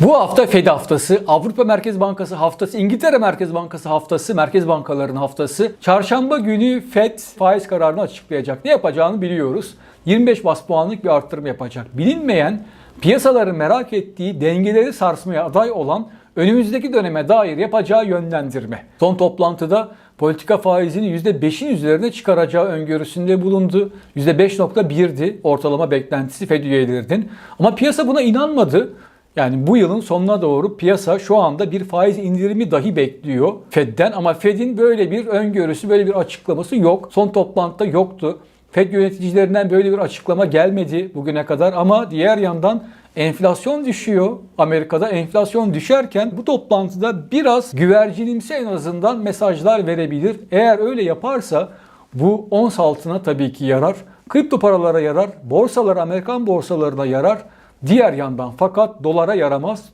Bu hafta Fed haftası, Avrupa Merkez Bankası haftası, İngiltere Merkez Bankası haftası, merkez bankalarının haftası. Çarşamba günü Fed faiz kararını açıklayacak. Ne yapacağını biliyoruz. 25 bas puanlık bir arttırım yapacak. Bilinmeyen, piyasaların merak ettiği, dengeleri sarsmaya aday olan önümüzdeki döneme dair yapacağı yönlendirme. Son toplantıda politika faizini %5'in üzerine çıkaracağı öngörüsünde bulundu. %5.1'di ortalama beklentisi Fed üyelerinin. Ama piyasa buna inanmadı. Yani bu yılın sonuna doğru piyasa şu anda bir faiz indirimi dahi bekliyor Fed'den ama Fed'in böyle bir öngörüsü, böyle bir açıklaması yok. Son toplantıda yoktu. Fed yöneticilerinden böyle bir açıklama gelmedi bugüne kadar ama diğer yandan enflasyon düşüyor. Amerika'da enflasyon düşerken bu toplantıda biraz güvercinimsi en azından mesajlar verebilir. Eğer öyle yaparsa bu ons altına tabii ki yarar. Kripto paralara yarar, borsalara, Amerikan borsalarına yarar. Diğer yandan fakat dolara yaramaz.